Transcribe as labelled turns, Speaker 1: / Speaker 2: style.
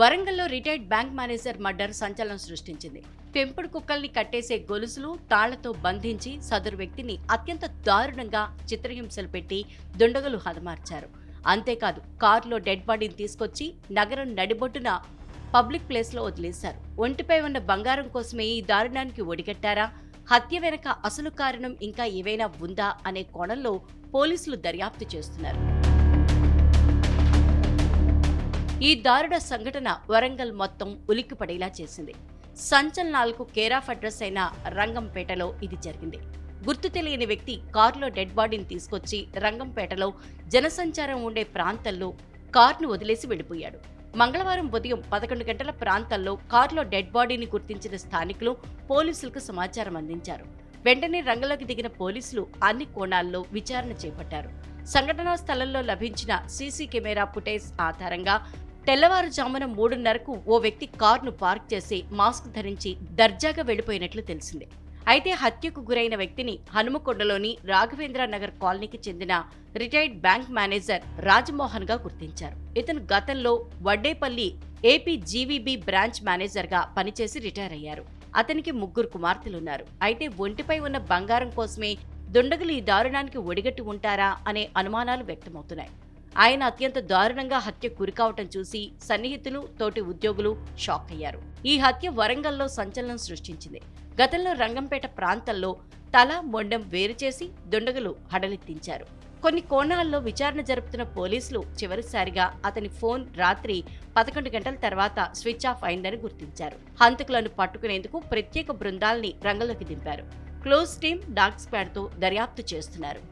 Speaker 1: వరంగల్లో retired bank manager murder సంచలనం సృష్టించింది. పెంపుడు కుక్కల్ని కట్టేసే గొలుసులు తాళ్ళతో బంధించి సదరు వ్యక్తిని అత్యంత దారుణంగా చిత్రహింసలు పెట్టి దుండగులు హతమార్చారు. అంతేకాదు కారులో డెడ్ బాడీని తీసుకొచ్చి నగరం నడిబొడ్డున పబ్లిక్ ప్లేస్లో వదిలేశారు. ఒంటిపై ఉన్న బంగారం కోసమే ఈ దారుణానికి ఒడిగట్టారా? హత్య వెనక అసలు కారణం ఇంకా ఏవైనా ఉందా అనే కోణంలో పోలీసులు దర్యాప్తు చేస్తున్నారు. ఈ దారుణ సంఘటన వరంగల్ మొత్తం ఉలిక్కిపడేలా చేసింది. సంచలనాలకు కేరాఫ్ అడ్రస్ అయిన రంగంపేటలో ఇది జరిగింది. గుర్తు తెలియని వ్యక్తి కారులో డెడ్ బాడీని తీసుకొచ్చి రంగంపేటలో జనసంచారం ఉండే ప్రాంతంలో కారును వదిలేసి వెళ్ళిపోయాడు. మంగళవారం ఉదయం పదకొండు గంటల ప్రాంతాల్లో కారులో డెడ్ బాడీని గుర్తించిన స్థానికులు పోలీసులకు సమాచారం అందించారు. వెంటనే రంగంలోకి దిగిన పోలీసులు అన్ని కోణాల్లో విచారణ చేపట్టారు. సంఘటనా స్థలంలో లభించిన సీసీ కెమెరా ఫుటేజ్ ఆధారంగా తెల్లవారుజామున మూడున్నరకు ఓ వ్యక్తి కారును పార్క్ చేసి మాస్క్ ధరించి దర్జాగా వెళ్ళిపోయినట్లు తెలిసింది. అయితే హత్యకు గురైన వ్యక్తిని హనుమకొండలోని రాఘవేంద్ర నగర్ కాలనీకి చెందిన రిటైర్డ్ బ్యాంక్ మేనేజర్ రాజమోహన్గా గుర్తించారు. ఇతను గతంలో వడ్డేపల్లి ఏపీ జీవీబీ బ్రాంచ్ మేనేజర్గా పనిచేసి రిటైర్ అయ్యారు. అతనికి ముగ్గురు కుమార్తెలున్నారు. అయితే ఒంటిపై ఉన్న బంగారం కోసమే దుండగులు ఈ దారుణానికి ఒడిగట్టి ఉంటారా అనే అనుమానాలు వ్యక్తమవుతున్నాయి. ఆయన అత్యంత దారుణంగా హత్య గురికావటం చూసి సన్నిహితులు తోటి ఉద్యోగులు షాక్ అయ్యారు. ఈ హత్య వరంగల్లో సంచలనం సృష్టించింది. గతంలో రంగంపేట ప్రాంతంలో తల మొండెం వేరు చేసి దుండగులు హడలెత్తించారు. కొన్ని కోణాల్లో విచారణ జరుపుతున్న పోలీసులు చివరిసారిగా అతని ఫోన్ రాత్రి పదకొండు గంటల తర్వాత స్విచ్ ఆఫ్ అయిందని గుర్తించారు. హంతకులను పట్టుకునేందుకు ప్రత్యేక బృందాల్ని రంగంలోకి దింపారు. క్లోజ్ టీం డాగ్ స్క్వాడ్తో దర్యాప్తు చేస్తున్నారు.